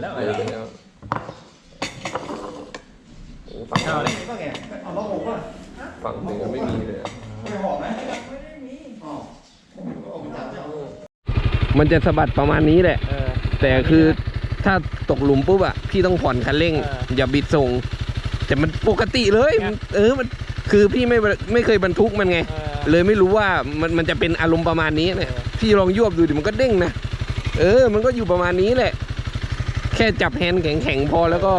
เราก็เลยไปแล้วเลยไปแล้วโอ้ฝั่งข้าวเลยเอาล้อหกป่ะฝั่งเหนือไม่มีเลยอะไม่หอกไหมไม่ได้มีอ๋อออกจากจะเอามันจะสะบัดประมาณนี้แหละเออแต่คือถ้าตกหลุมปุ๊บอะพี่ต้องผ่อนคันเร่งเอออย่าบิดส่ง แต่มันปกติเลยครับเออมันคือพี่ไม่ไม่เคยบรรทุกมันไงเออเลยไม่รู้ว่ามันมันจะเป็นอารมณ์ประมาณนี้เนี่ยเออพี่ลองยวบดูดิมันก็เด้งนะ เออ มันก็อยู่ประมาณนี้แหละ แค่จับแฮนด์แข็งๆพอแล้วก็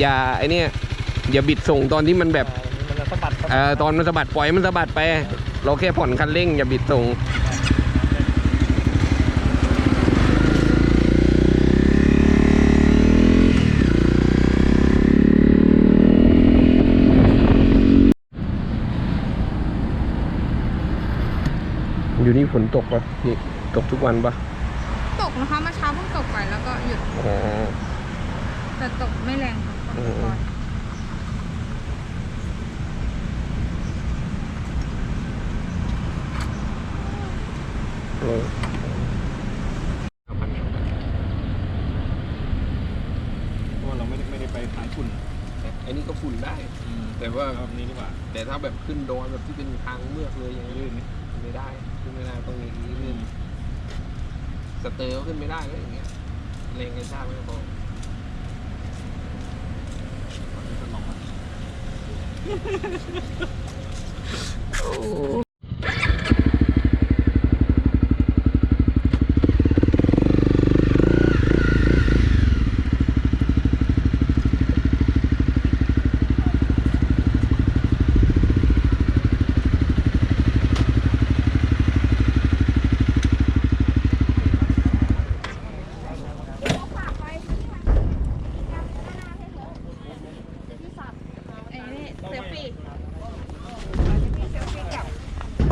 อย่าไอเนี้ยอย่าบิดส่งตอนที่มันแบบมันจะสะบัดเอ่อตอนมันสะบัดปล่อยมันสะบัดไป เราแค่ผ่อนคันเร่งอย่าบิดส่งอยู่นี่ฝนตกปะนี่ตกทุกวันปะต กนะคะเมื่อเช้าเพิ่งตกไปแล้วก็หยุดอ๋อแต่ตกไม่แรงค่ะตกอืมก่อนเออเพราะว่าเราไม่ได้ไม่ได้ไปขายฝุ่นไอ้นี่ก็ฝุ่นได้ แต่ว่า รอบนี้ดีกว่าแต่ถ้าแบบขึ้นดอยแบบที่เป็นทางเมือกเลยอย่างนี้ลื่นไหมไม่ได้ขึ้นไม่ได้ต้องอย่างนี้ลื่น สเตอร์ก็ขึ้นไม่ได้แล้วอย่างเงี้ยแรงกระชากไม่พอทดลองมาไอ้นี่เซลฟี่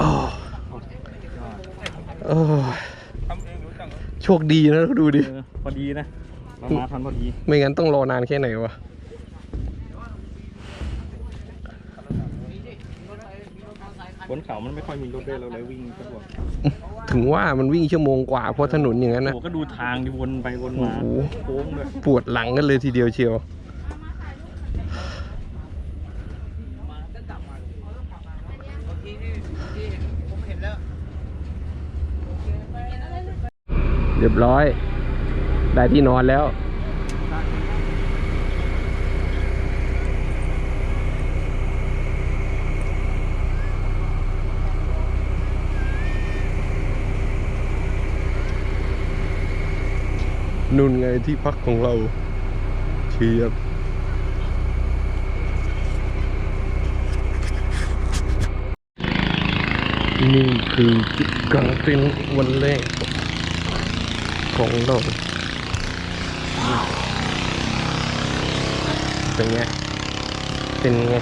อ๋อเออ ทำเองรู้จัง โช คดีนะดูดิพอดีนะเรามาทันพอดีไม่งั้นต้องรอนานแค่ไหนวะ บนเขามันไม่ค่อยมีรถด้วยเราเลยวิ่งสะดวกถึงว่ามันวิ่งชั่วโมงกว่าเพราะถนนอย่างนั้นนะ โอ้ก็ดูทางที่วนไปวนมาโอ้โห โค้งเลยปวดหลังกันเลยทีเดียวเชียว เรียบร้อย ได้ที่นอนแล้ว นุ่นไงที่พักของเราเชียบนี่คือจุดกลางเต็นท์วันแรก ของโลกเป็นไงเป็นไง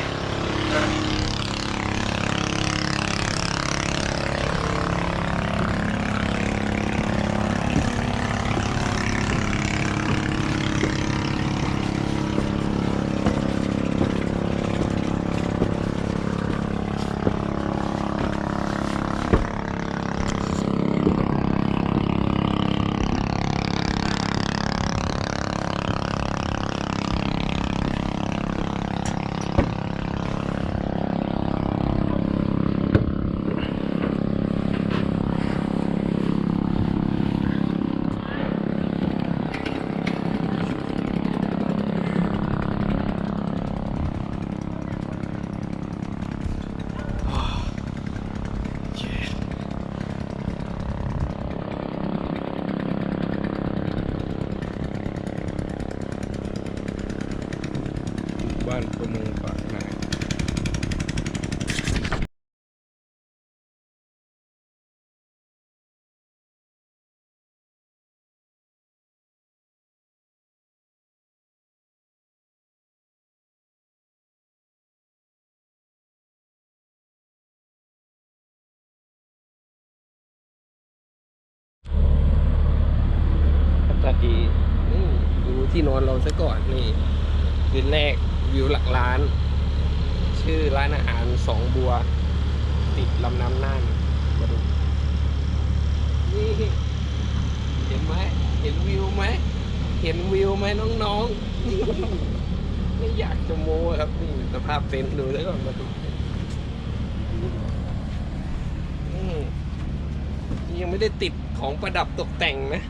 บ้านประมงปากนายตาดีนี่ดู ที่นอนเราซะก่อนนี่คืนแรกวิวหลักล้าน ชื่อร้านอาหารสองบัว ติดลำน้ำน่านมาดูนี่เห็นไหมเห็นวิวไหมเห็นวิวไหมน้องๆไม่อยากจะโม้ครับนี่สภาพเต็นท์ดูแล้วก่อนมาดูยังไม่ได้ติดของประดับตกแต่งนะ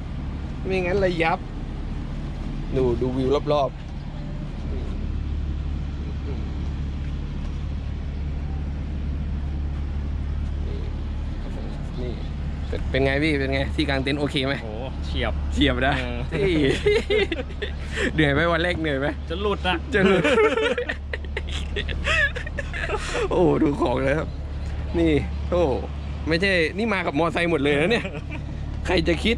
ไม่งั้นระยับ ดูดูวิวรอบๆนี่เป็นเป็นไงพี่ เป็นไง ที่กลางเต็นท์โอเคไหมโอ้เฉียบเฉียบนะเออเฮ้ยเหนื่อยไหมวันแรกเหนื่อยไหม จะหลุดอะจะหลุด โอ้ดูของเลยครับ นี่ โอ้ไม่ใช่ นี่มากับมอไซค์หมดเลยนะเนี่ย ใครจะคิด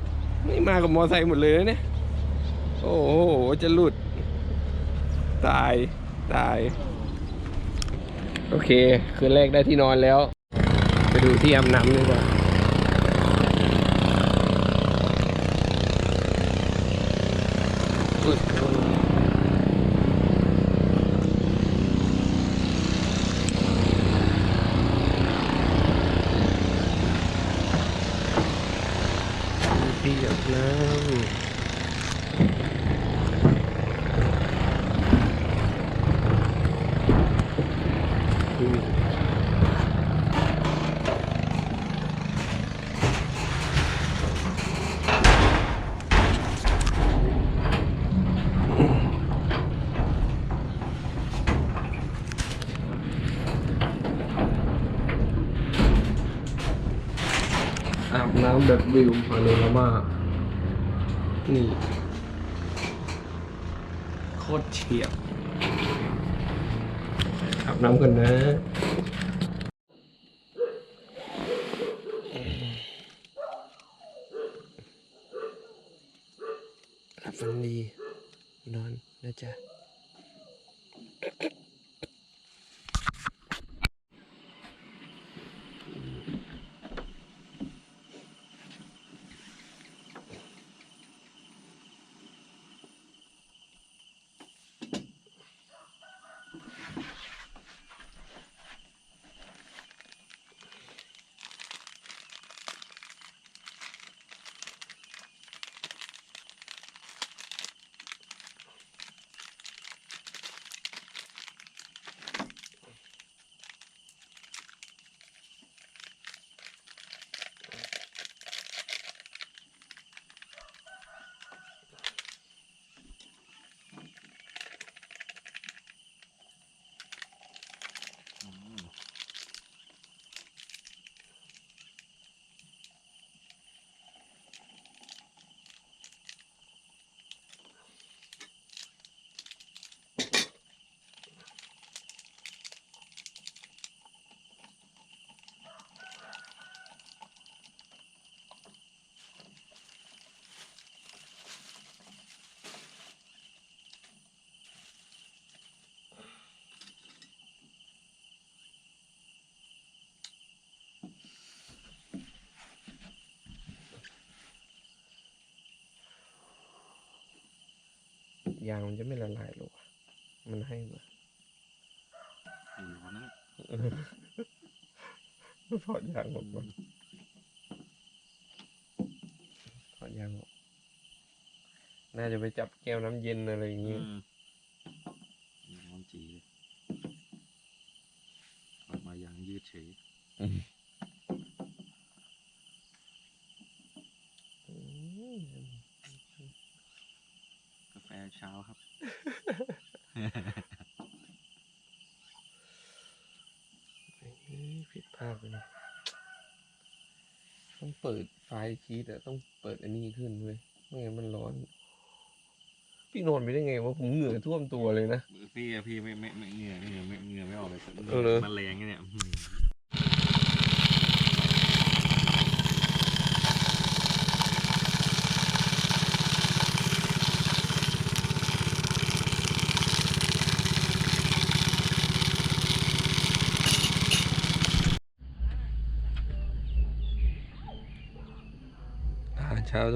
นี่มากับมอไซค์หมดเลยนะเนี่ย โอ้โห จะหลุด ตาย ตาย โอเค คืนแรกได้ที่นอนแล้ว ไปดูที่อาบน้ำดีกว่าอุ๊ยที่อาบน้ำอืม แบบวิวพาโนรามานี่ โคตรเฉียบอาบน้ำกันนะ หลับฝันดี นอนนะจ๊ะ ยางมันจะไม่ละลายหรอวะมันให้มาอยู่นะถอดยางออกก่อนถอดยางออก น่าจะไปจับแก้วน้ำเย็นอะไรอย่างอืงี้มร้อนจีเลยออกมาอย่างยืดเฉย อืม กาแฟ เช้าครับเอ้ยผิดพลาดไปนะ ต้องเปิดไฟล์ชีตอะต้องเปิดอันนี้ขึ้นเว้ยไม่งั้นมันร้อน พี่นอนไปได้ไงวะผมเหงื่อท่วมตัวเลยนะ พี่อะพี่ไม่ไม่ไม่เหงื่อเหงื่อไม่เหงื่อไม่ออกเลยเออเหรอมันแรงไงเนี่ยอื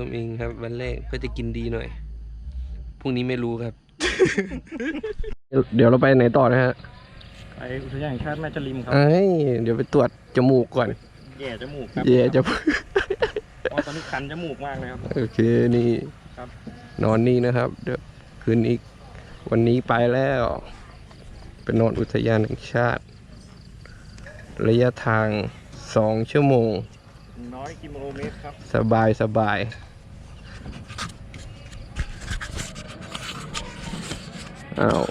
มอาหารเช้าต้มเองครับ วันแรกเพื่อจะกินดีหน่อย พรุ่งนี้ไม่รู้ครับ เดี๋ยวเราไปไหนต่อนะฮะ ไปอุทยานแห่งชาติแม่จริมครับเอ้ยเดี๋ยวไปตรวจจมูกก่อน แย่จมูกครับเย่จะอ๋อตอนนี้คันจมูกมากเลยครับ โอเคนี่ครับ นอนนี่นะครับ เดี๋ยวคืนนี้วันนี้ไปแล้วเป็นนอนอุทยานแห่งชาติ ระยะทางสองชั่วโมง น้อยกิโลเมตรครับ สบายสบาย อ้าว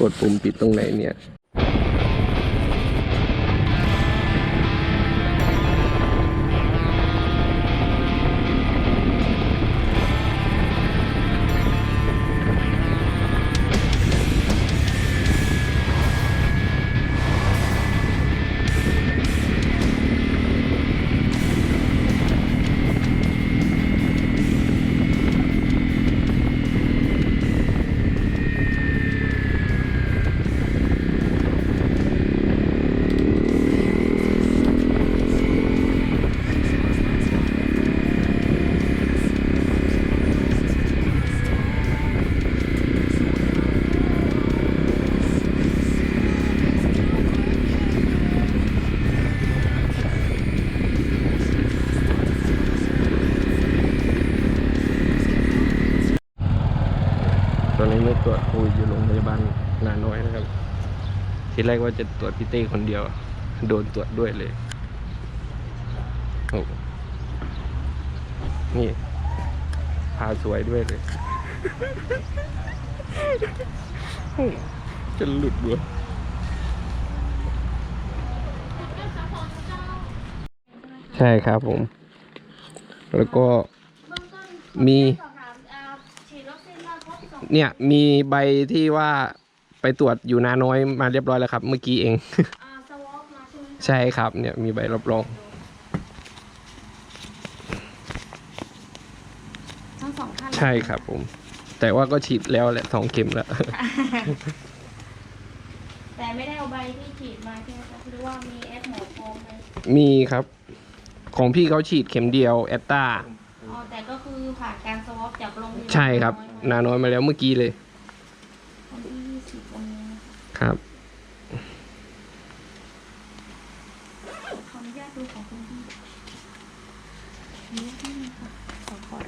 กดปุ่มปิดตรงไหนเนี่ย ทีแรกว่าจะตรวจพี่เต้คนเดียว โดนตรวจด้วยเลยโอ้นี่ พาสวยด้วยเลย จะหลุดบัวใช่ครับผม แล้วก็มีฉีดวัคซีนมาครบสองเนี่ย มีใบที่ว่า ไปตรวจอยู่นาน้อยมาเรียบร้อยแล้วครับ เมื่อกี้เอง อ่าสวอปมาใช่ไหมคะใช่ครับเนี่ยมีใบรับรอง ทั้งสองท่านเลยใช่ครับผม แต่ว่าก็ฉีดแล้วแหละสองเข็มแล้ว แต่ไม่ได้เอาใบที่ฉีดมาใช่ไหมคะหรือว่ามีแอปหมอโฟมเลยมีครับ ของพี่เขาฉีดเข็มเดียวแอตตาอ๋อแต่ก็คือผ่านการสวอปจากโรงพยาบาลใช่ครับ น้อยนาน้อยมาแล้วเมื่อกี้เลยวันที่ยี่สิบวัน นี้ครับ ขออนุญาตดูของคุณพี่นี่ที่นี่ค่ะขอขอ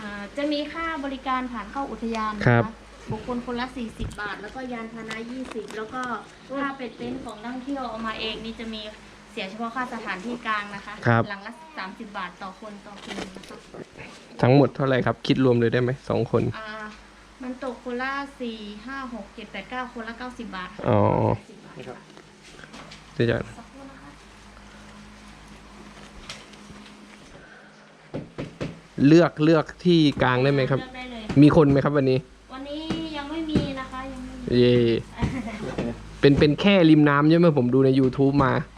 อ่าจะมีค่าบริการผ่านเข้าอุทยานนะครัคะบ บุคคลคนละ 40 บาท แล้วก็ยานพาหนะ 20 แล้วก็ถ้าเป็นเต็นท์ของนักท่องเที่ยวเอามาเองนี่จะมีเสียเฉพาะค่าสถานที่กลางนะคะ ครับ หลังละ30บาทต่อคนต่อคืนนะคะทั้งหมดเท่าไหร่ครับ คิดรวมเลยได้ไหมสองคน อ่า มันตกคนละสี่ห้าหกเจ็ดแปดเก้าคนละเก้าสิบบาทค่ะอ๋อ80บาทนี่ครับจะจะสักครู่นะคะเลือกเลือกที่กลางได้ไหมครับ เลือกได้เลย มีคนไหมครับวันนี้ วันนี้ยังไม่มีนะคะยังไม่มี เย่เป็นเป็นแค่ริมน้ำใช่ไหมผมดูใน YouTube มาอ่าตอนนี้แค่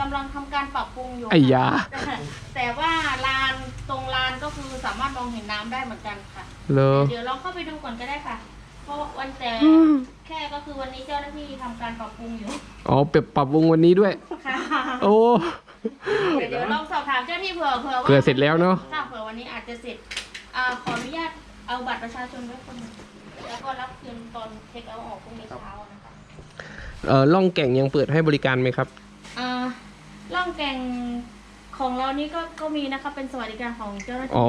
กำลังทำการปรับปรุงอยู่ไอ้ยาค่ะแต่ว่าลานตรงลานก็คือสามารถมองเห็นน้ำได้เหมือนกันค่ะเลอเดี๋ยวลองเข้าไปดูก่อนก็ได้ค่ะ เพราะวันแต่แค่ก็คือวันนี้เจ้าหน้าที่ทำการปรับปรุงอยู่อ๋อเปรับปรับวงวันนี้ด้วย ค่ะโอ้เดี๋ยวเดี๋ยวลองสอบถามเจ้าหน้าที่เผื่อเผื่อว่าเผื่อเสร็จแล้วเนาะค่ะเผื่อวันนี้อาจจะเสร็จอ่าขออนุญาตเอาบัตรประชาชนไว้คนหนึ่งแล้วก็รับคืนตอนเช็คเอาท์ออกพรุ่งนี้เช้านะคะ เออล่องแก่งยังเปิดให้บริการไหมครับ อ่า ล่องแก่งของเรานี่ก็ก็มีนะคะเป็นสวัสดิการของเจ้าหน้าอ๋ที่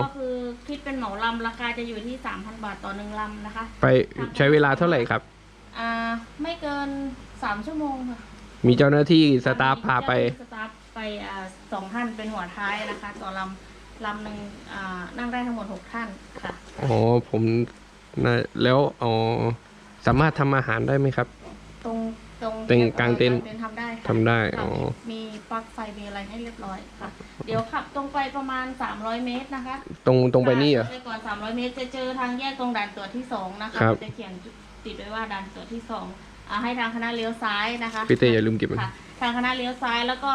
อก็คือคิดเป็นเหมาลำราคาจะอยู่ที่3,000บาทต่อหนึ่งลำนะคะ ไปใช้เวลาเท่าไหร่ครับ อ่าไม่เกิน3ชั่วโมงค่ะมีเจ้าหน้าที่สตาฟพาไป เจ้หน้ที่สตาฟไปอ่าสองท่านเป็นหัวท้ายนะคะ ต่อลำลำหนึ่งอ่านั่งได้ทั้งหมด6ท่านค่ะอ๋อ ผมนะแล้วอ๋อสามารถทำอาหารได้ไหมครับ ตรง ตรงเต็นท์กลางเต็นท์ ทำได้ค่ะทำได้ ค่ะอ๋อ มีปลั๊กไฟมีอะไรให้เรียบร้อยค่ะ เดี๋ยวขับตรงไปประมาณ 300 เมตรนะคะตรงตรงไปนี่เหรอ ไปก่อน 300 เมตรจะเจอทางแยกตรงด่านตรวจที่2นะคะครับ จะเขียนติดไว้ว่าด่านตรวจที่2อ่าให้ทางคณะเลี้ยวซ้ายนะคะ พี่เต้อย่าลืมเก็บมัน ค่ะทางคณะเลี้ยวซ้ายแล้วก็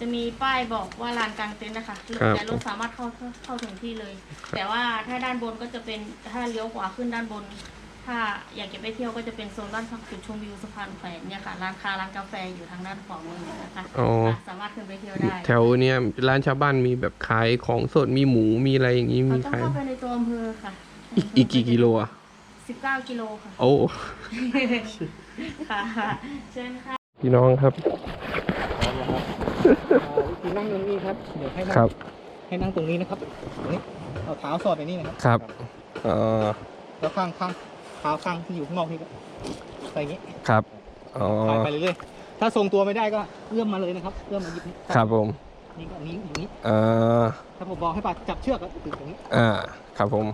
จะมีป้ายบอกว่าลานกลางเต็นท์นะคะครับแต่รถสามารถเข้าเข้าเข้าถึงที่เลย แต่ว่าถ้าด้านบนก็จะเป็นถ้าเลี้ยวขวาขึ้นด้านบน ถ้าอยากจะไปเที่ยวก็จะเป็นโซนด้านฝั่งจุดชมวิวสะพานแขวนเนี่ยค่ะ ร้านค้าร้านกาแฟอยู่ทางด้านขวามือนะคะอ๋อ ค่ะสามารถขึ้นไปเที่ยวได้แถวเนี้ยร้านชาวบ้านมีแบบขายของสดมีหมูมีอะไรอย่างงี้เรามีต้องขายเข้าไปในตัวอำเภอค่ะอีกอีกกี่กิโลอะ19กิโลค่ะ โอ้ ค่ะเชิญค่ะ พี่น้องครับวิธีนั่งตรงนี้ครับ เดี๋ยวให้นั่งครับให้นั่งตรงนี้นะครับตรงนี้เอาเท้าสอดไปนี่นะครับ ครับเอ่อแล้วข้างข้าง เท้าข้างที่อยู่ข้างนอกนี่ก็ไปอย่างนี้ครับอ๋อไปไปเรื่อยๆถ้าทรงตัวไม่ได้ก็เอื้อมมาเลยนะครับเอื้อมมาหยิบนี่ครับผมนี่ก็นี้อย่างนี้เอ่อถ้าผมบอกให้ปาจับเชือกก็ตึงตรงนี้อ่าครับผม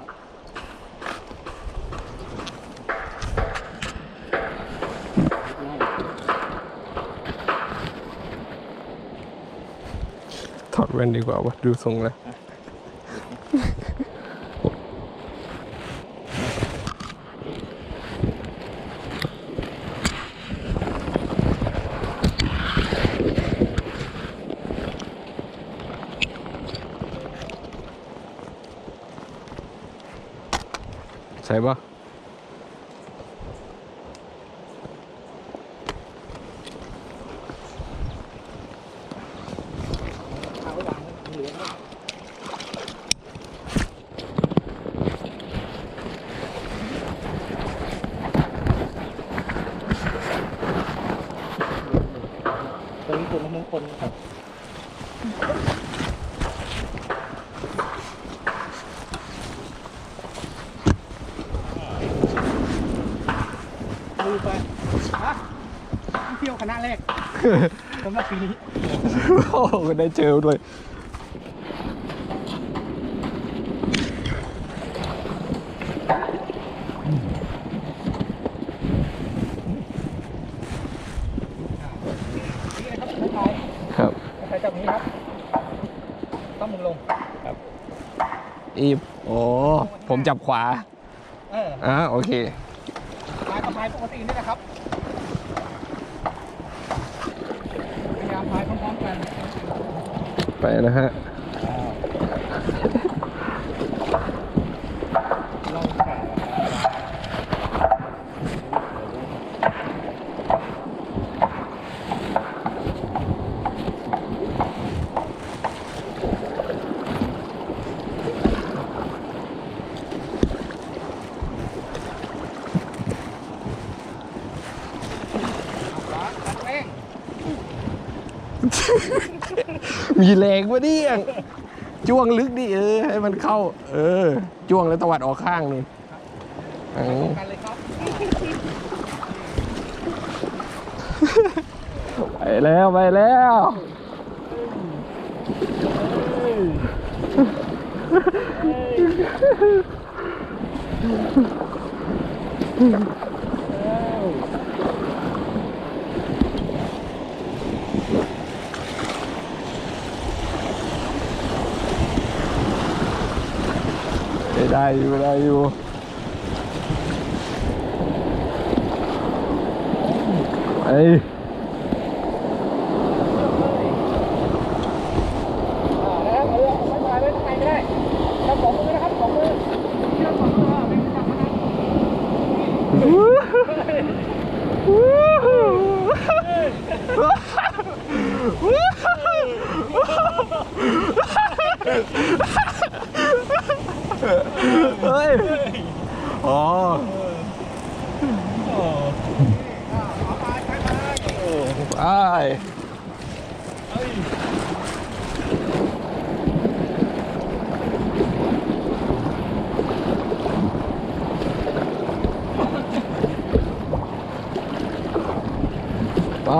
ถอดแว่นดีกว่าวะดูทรงแล้ว ใช่ปะ เท้าไว้วางไว้เหลือไว้ ตรงนี้คนมงคลครับดูไปฮะเที่ยวคณะแรกสำหรับปีนี้ โอ้โหได้เจอด้วย นี่นะครับไม่ไป ครับ ไม่ไปจากนี้ครับ ต้องมือลง อีฟโอ้ผมจับขวาเอออ่าโอเคพายกับพายปกตินี่นะครับ พยายามพายพร้อมๆกัน ไปนะฮะ มีแรงวะเนี่ยจ้วงลึกดิเออ ให้มันเข้า เออ จ้วงแล้วตวัดออกข้างนี่อืมกันเลยครับไปแล้วไปแล้ว ได้อยู่ได้อยู่เอ้ย แล้วเอาเลยไม่พายไม่ไปไม่ได้จับสองมือนะครับสองมือเชือกสองมือไม่จับนะครับ เฮ้ย อ๋อ เอาพายพายพาย ไปไปอู้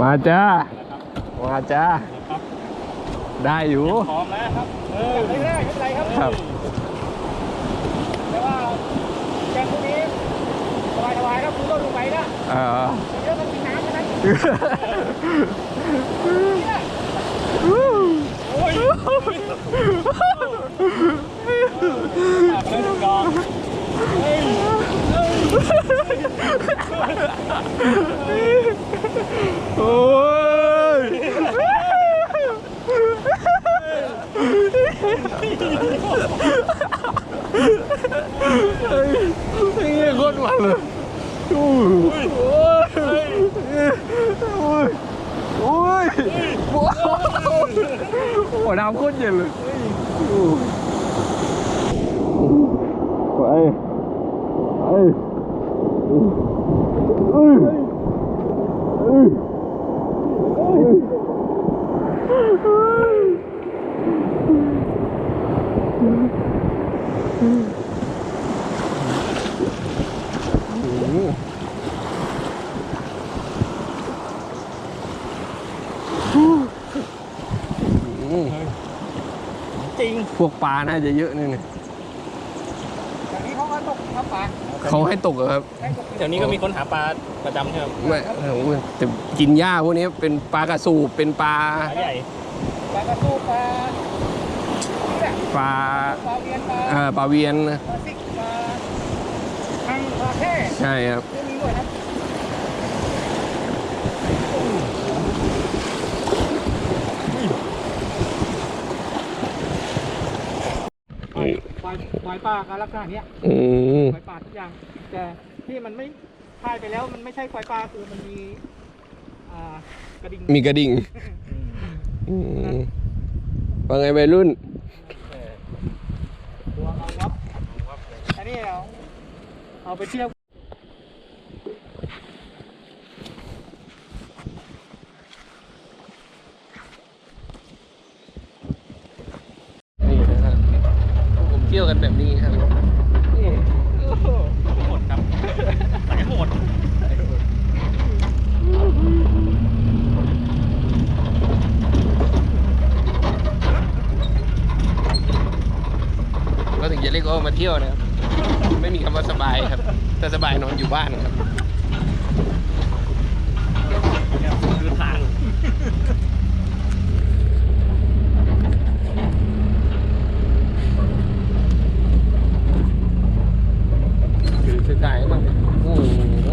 มาจ้า มาจ้า ได้อยู่พร้อมแล้วครับ เออไม่ได้ไม่เป็นไรครับครับแต่ว่าแกงพวกนี้สบายสบายๆครับคุณต้องลงไปนะเออเดี๋ยวมันมีน้ำใช่ไหม โอ้ยหั โอ้ยเฮ้ยนี่โคตรมันเลยโอ้ยโอ้ยโอ้ยโอ้โหน้ำข้นเย็นเลยไปไปเอ้ยเอ้ยโอ้โห อืม จริง พ วกปลาน่าจะเยอะนี่นี่อย่างนี้เขาก็ตกน้ำปลาเขาให้ตกเหรอครับให้ตกแถวนี้ก็มีคนหาปลาประจำใช่ไหมครับไม่โอ้โหแต่กินหญ้าพวกนี้เป็นปลากระสูบเป็นปลาปลาใหญ่ปลากระสู้ปลานี่แหละปลาปลาเวียนปลาเอ่อปลาเวียนปลาซิกปลาทังปลาแค่ใช่ครับเรื่องนี้ด้วยครับปล่อยปล่ อยปล่อยปลาการลักษณะเนี้ยอืมปล่อยปลาทุกอย่าง แต่ที่มันไม่พายไปแล้วมันไม่ใช่ปล่อยปลาคือมันมีอ่ากระดิ่งมีกระดิ่งอืมว่าไงวัยรุ่น ตัวเอาวับอันนี้เอาเอาไปเที่ยว นี่นะครับผมเที่ยวกันแบบนี้ครับนี่โหดครับสายโหดก็ถึงจะเรียกว่ามาเที่ยวนะครับ ไม่มีคำว่าสบายครับถ้าสบายนอนอยู่บ้านครับคือทาง คือคือไก่บ้างโอ้โห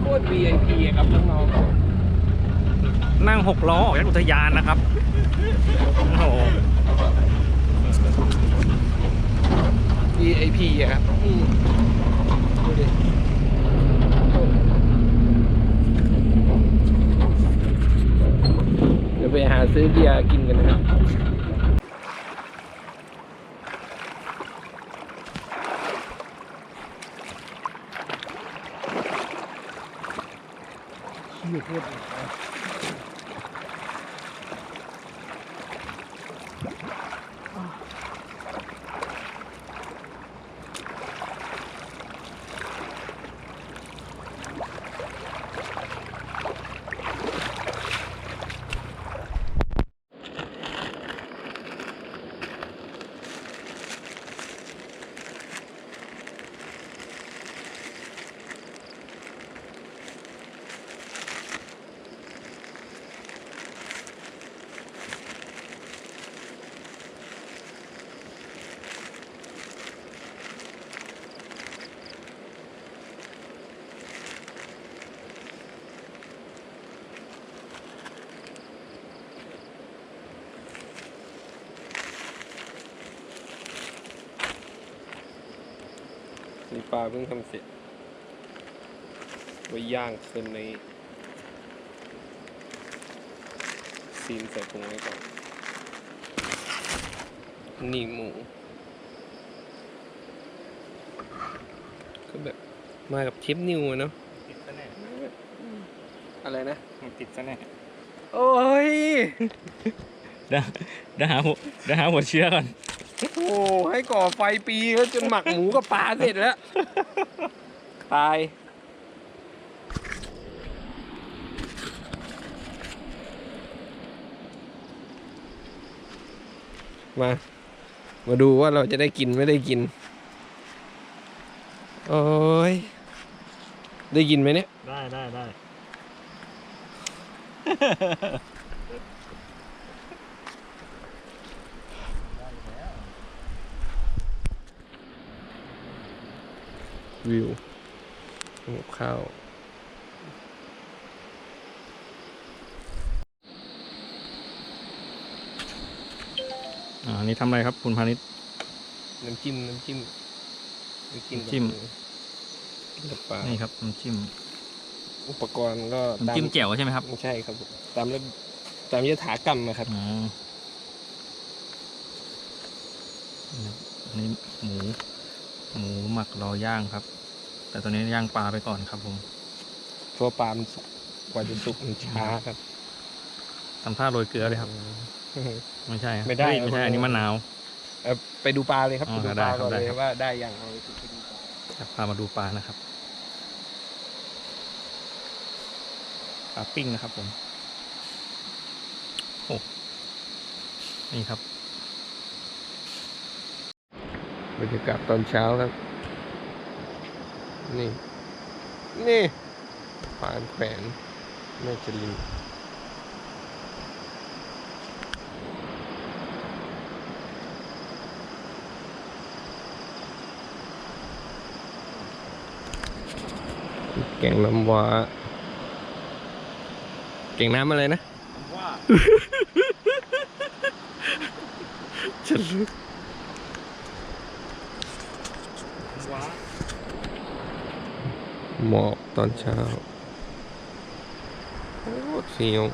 โคตร VIP อะครับน้องๆ นั่งหกล้อออกจากอุทยานนะครับ โอ้โห พีอะครับอืมดูดิเดี๋ยวไปหาซื้อเบียร์กินกันนะครับ ลาเพิ่งทำเสร็จไว้ย่างคืนในซีนใส่ถุงไว้ก่อนนี่หมู ก็แบบมากับเชฟนิวอะเนาะติดซะแน่อะไรนะ ติดซะแน่โอ้ยเดี๋ยวเดี๋ยวหาหัวเดี๋ยวหาหัวเชื้อก่อน โอ้ให้ก่อไฟปีแล้วจนหมักหมูกับปลาเสร็จแล้ว ตาย มา มาดูว่าเราจะได้กินไม่ได้กิน โอ้ย ได้กินไหมเนี่ย ได้ได้ได้ วิว หิวข้าวอันนี้ทำอะไรครับคุณพาณิชย์น้ำจิ้มน้ำจิ้มน้ำจิ้มปลานี่ครับน้ำจิ้มอุปกรณ์ก็น้ำจิ้มแจ่วใช่ไหมครับใช่ครับ ตามตามยถากรรมนะครับอันนี่หมู หมูหมักรอย่างครับ แต่ตอนนี้ย่างปลาไปก่อนครับผมเพราะปลามันสุกกว่าจะสุกมันช้าครับทำท่าโรยเกลือเลยครับ ไม่ใช่ครับไม่ได้เฮ้ยไม่ใช่อันนี้มะนาวเอ่อไปดูปลาเลยครับอ๋อไปดูได้ปลาครับก่อนได้เลยครับว่าได้ยังเอาไปดูปลาครับพามาดูปลานะครับปลาปิ้งนะครับผมโอ้นี่ครับบรรยากาศตอนเช้าครับ นี่ นี่ปานแขวนแม่จรินแกงน้ำว้าแกงน้ำอะไรนะว่าฉันรู้ว้า หมอกตอนเช้าโอ้เสียวว